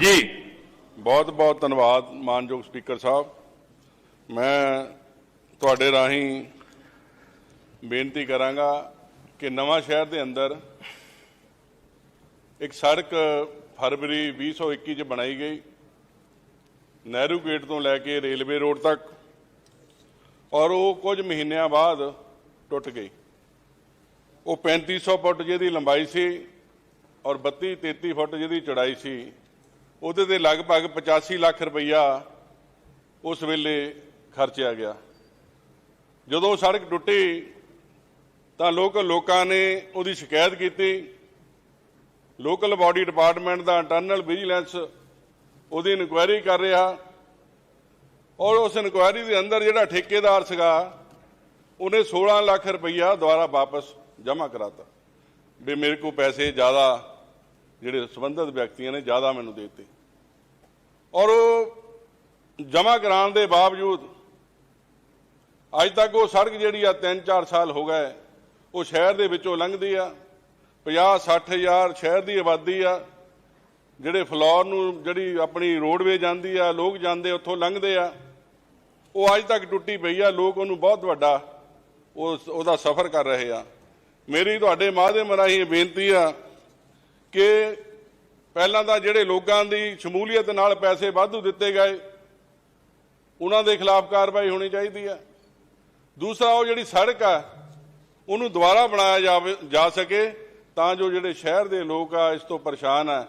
ਜੀ, ਬਹੁਤ ਬਹੁਤ ਧੰਨਵਾਦ ਮਾਨਯੋਗ ਸਪੀਕਰ ਸਾਹਿਬ। ਮੈਂ ਤੁਹਾਡੇ ਰਾਹੀਂ ਬੇਨਤੀ ਕਰਾਂਗਾ ਕਿ ਨਵਾਂ ਸ਼ਹਿਰ ਦੇ ਅੰਦਰ ਇੱਕ ਸੜਕ ਫਰਵਰੀ 2021 ਚ ਬਣਾਈ ਗਈ। ਨਹਿਰੂ ਗੇਟ ਤੋਂ ਲੈ ਕੇ ਰੇਲਵੇ ਰੋਡ ਤੱਕ ਔਰ ਉਹ ਕੁਝ ਮਹੀਨਿਆਂ ਬਾਅਦ ਟੁੱਟ ਗਈ। ਉਹ 3500 ਫੁੱਟ ਜਿਹਦੀ ਲੰਬਾਈ ਸੀ ਔਰ 32 33 ਫੁੱਟ ਜਿਹਦੀ ਚੜਾਈ ਸੀ, ਉਹਦੇ ਤੇ ਲਗਭਗ 85 ਲੱਖ ਰੁਪਈਆ ਉਸ ਵੇਲੇ ਖਰਚਿਆ ਗਿਆ। ਜਦੋਂ ਸੜਕ ਟੁੱਟੀ, ਤਾਂ ਲੋਕਲ ਲੋਕਾਂ ਨੇ ਉਹਦੀ ਸ਼ਿਕਾਇਤ ਕੀਤੀ। ਲੋਕਲ ਬਾਡੀ ਡਿਪਾਰਟਮੈਂਟ ਦਾ ਇੰਟਰਨਲ ਵਿਜੀਲੈਂਸ ਉਹਦੀ ਇਨਕੁਆਇਰੀ ਕਰ ਰਿਹਾ ਔਰ ਉਸ ਇਨਕੁਆਇਰੀ ਦੇ ਅੰਦਰ ਜਿਹੜਾ ਠੇਕੇਦਾਰ ਸੀਗਾ, ਉਹਨੇ 16 ਲੱਖ ਰੁਪਈਆ ਦੁਬਾਰਾ ਵਾਪਸ ਜਮ੍ਹਾਂ ਕਰਾਤਾ। ਵੀ ਮੇਰੇ ਕੋਲ ਪੈਸੇ ਜ਼ਿਆਦਾ ਜਿਹੜੇ ਸੰਬੰਧਿਤ ਵਿਅਕਤੀਆਂ ਨੇ ਜ਼ਿਆਦਾ ਮੈਨੂੰ ਦੇ ਦਿੱਤੇ। ਔਰ ਉਹ ਜਮ੍ਹਾਂ ਕਰਾਉਣ ਦੇ ਬਾਵਜੂਦ ਅੱਜ ਤੱਕ ਉਹ ਸੜਕ ਜਿਹੜੀ ਆ 3-4 ਸਾਲ ਹੋ ਗਏ, ਉਹ ਸ਼ਹਿਰ ਦੇ ਵਿੱਚੋਂ ਲੰਘਦੀ ਆ 50-60 ਹਜ਼ਾਰ ਸ਼ਹਿਰ ਦੀ ਆਬਾਦੀ ਆ, ਜਿਹੜੇ ਫਲੋਰ ਨੂੰ ਜਿਹੜੀ ਆਪਣੀ ਰੋਡਵੇ ਜਾਂਦੀ ਆ, ਲੋਕ ਜਾਂਦੇ ਉੱਥੋਂ ਲੰਘਦੇ ਆ, ਉਹ ਅੱਜ ਤੱਕ ਟੁੱਟੀ ਪਈ ਆ, ਲੋਕ ਉਹਨੂੰ ਬਹੁਤ ਵੱਡਾ ਉਹ ਉਹਦਾ ਸਫ਼ਰ ਕਰ ਰਹੇ ਆ। ਮੇਰੀ ਤੁਹਾਡੇ ਮਾਧਿਅਮ ਰਾਹੀਂ ਇਹ ਬੇਨਤੀ ਆ ਕਿ ਪਹਿਲਾਂ ਤਾਂ ਜਿਹੜੇ ਲੋਕਾਂ ਦੀ ਸ਼ਮੂਲੀਅਤ ਨਾਲ ਪੈਸੇ ਵਾਧੂ ਦਿੱਤੇ ਗਏ ਉਹਨਾਂ ਦੇ ਖਿਲਾਫ ਕਾਰਵਾਈ ਹੋਣੀ ਚਾਹੀਦੀ ਆ ਦੂਸਰਾ ਉਹ ਜਿਹੜੀ ਸੜਕ ਆ ਉਹਨੂੰ ਦੁਬਾਰਾ ਬਣਾਇਆ ਜਾਵੇ ਜਾ ਸਕੇ ਤਾਂ ਜੋ ਜਿਹੜੇ ਸ਼ਹਿਰ ਦੇ ਲੋਕ ਆ ਇਸ ਤੋਂ ਪਰੇਸ਼ਾਨ ਆ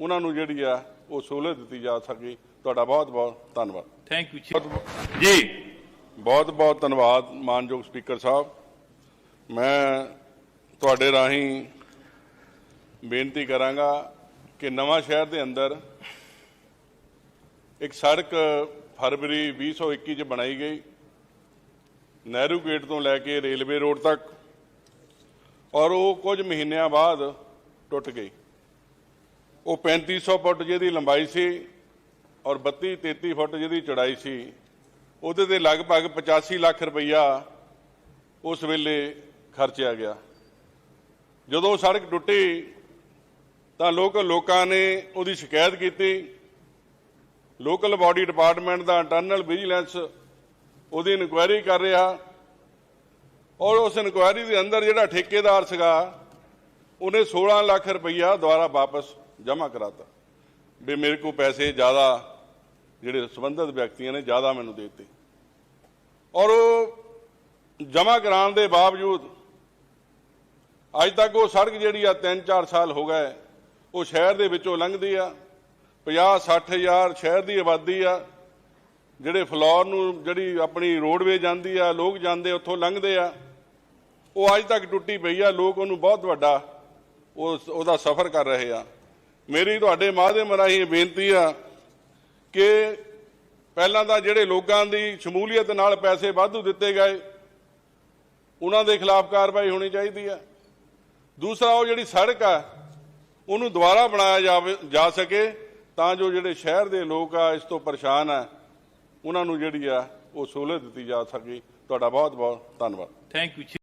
ਉਹਨਾਂ ਨੂੰ ਜਿਹੜੀ ਆ ਉਹ ਸਹੂਲਤ ਦਿੱਤੀ ਜਾ ਸਕੇ। ਤੁਹਾਡਾ ਬਹੁਤ ਬਹੁਤ ਧੰਨਵਾਦ। ਥੈਂਕ ਯੂ ਜੀ ਬਹੁਤ ਬਹੁਤ ਧੰਨਵਾਦ ਮਾਨਯੋਗ ਸਪੀਕਰ ਸਾਹਿਬ। ਮੈਂ ਤੁਹਾਡੇ ਰਾਹੀਂ ਬੇਨਤੀ ਕਰਾਂਗਾ ਕਿ ਨਵਾਂ ਸ਼ਹਿਰ ਦੇ ਅੰਦਰ ਇੱਕ ਸੜਕ ਫਰਵਰੀ 2021 ਚ ਬਣਾਈ ਗਈ। ਨਹਿਰੂ ਗੇਟ ਤੋਂ ਲੈ ਕੇ ਰੇਲਵੇ ਰੋਡ ਤੱਕ ਔਰ ਉਹ ਕੁਝ ਮਹੀਨਿਆਂ ਬਾਅਦ ਟੁੱਟ ਗਈ। ਉਹ 3500 ਫੁੱਟ ਜਿਹਦੀ ਲੰਬਾਈ ਸੀ ਔਰ 32 33 ਫੁੱਟ ਜਿਹਦੀ ਚੜਾਈ ਸੀ, ਉਹਦੇ ਤੇ ਲਗਭਗ 85 ਲੱਖ ਰੁਪਈਆ ਉਸ ਵੇਲੇ ਖਰਚਿਆ ਗਿਆ। ਜਦੋਂ ਉਹ ਸੜਕ ਟੁੱਟੀ ਤਾਂ ਲੋਕਲ ਲੋਕਾਂ ਨੇ ਉਹਦੀ ਸ਼ਿਕਾਇਤ ਕੀਤੀ। ਲੋਕਲ ਬਾਡੀ ਡਿਪਾਰਟਮੈਂਟ ਦਾ ਇੰਟਰਨਲ ਵਿਜੀਲੈਂਸ ਉਹਦੀ ਇਨਕੁਆਇਰੀ ਕਰ ਰਿਹਾ। ਔਰ ਉਸ ਇਨਕੁਆਇਰੀ ਦੇ ਅੰਦਰ ਜਿਹੜਾ ਠੇਕੇਦਾਰ ਸੀਗਾ, ਉਹਨੇ 16 ਲੱਖ ਰੁਪਈਆ ਦੁਬਾਰਾ ਵਾਪਸ ਜਮ੍ਹਾਂ ਕਰਾਤਾ। ਵੀ ਮੇਰੇ ਕੋਲ ਪੈਸੇ ਜ਼ਿਆਦਾ, ਜਿਹੜੇ ਸੰਬੰਧਿਤ ਵਿਅਕਤੀਆਂ ਨੇ, ਜ਼ਿਆਦਾ ਮੈਨੂੰ ਦੇ ਦਿੱਤੇ। ਔਰ ਉਹ ਜਮ੍ਹਾਂ ਕਰਾਉਣ ਦੇ ਬਾਵਜੂਦ, ਅੱਜ ਤੱਕ ਉਹ ਸੜਕ ਜਿਹੜੀ ਆ 3-4 ਸਾਲ ਹੋ ਗਏ ਉਹ ਸ਼ਹਿਰ ਦੇ ਵਿੱਚੋਂ ਲੰਘਦੀ ਆ 50-60 ਹਜ਼ਾਰ ਸ਼ਹਿਰ ਦੀ ਆਬਾਦੀ ਆ, ਜਿਹੜੇ ਫਲੋਰ ਨੂੰ ਜਿਹੜੀ ਆਪਣੀ ਰੋਡਵੇ ਜਾਂਦੀ ਆ, ਲੋਕ ਜਾਂਦੇ ਉੱਥੋਂ ਲੰਘਦੇ ਆ, ਉਹ ਅੱਜ ਤੱਕ ਟੁੱਟੀ ਪਈ ਆ, ਲੋਕ ਉਹਨੂੰ ਬਹੁਤ ਵੱਡਾ ਉਸ, ਉਹਦਾ ਸਫ਼ਰ ਕਰ ਰਹੇ ਆ। ਮੇਰੀ ਤੁਹਾਡੇ ਮਾਧਿਅਮ ਰਾਹੀਂ ਇਹ ਬੇਨਤੀ ਆ ਕਿ ਪਹਿਲਾਂ ਤਾਂ ਜਿਹੜੇ ਲੋਕਾਂ ਦੀ ਸ਼ਮੂਲੀਅਤ ਨਾਲ ਪੈਸੇ ਵਾਧੂ ਦਿੱਤੇ ਗਏ, ਉਹਨਾਂ ਦੇ ਖਿਲਾਫ ਕਾਰਵਾਈ ਹੋਣੀ ਚਾਹੀਦੀ ਆ। ਦੂਸਰਾ, ਉਹ ਜਿਹੜੀ ਸੜਕ ਆ ਉਹਨੂੰ ਦੁਬਾਰਾ ਬਣਾਇਆ ਜਾਵੇ, ਜਾ ਸਕੇ, ਤਾਂ ਜੋ ਜਿਹੜੇ ਸ਼ਹਿਰ ਦੇ ਲੋਕ ਆ, ਇਸ ਤੋਂ ਪਰੇਸ਼ਾਨ ਆ, ਉਹਨਾਂ ਨੂੰ ਜਿਹੜੀ ਆ, ਉਹ ਸਹੂਲਤ ਦਿੱਤੀ ਜਾ ਸਕੇ। ਤੁਹਾਡਾ ਬਹੁਤ ਬਹੁਤ ਧੰਨਵਾਦ ਥੈਂਕ ਯੂ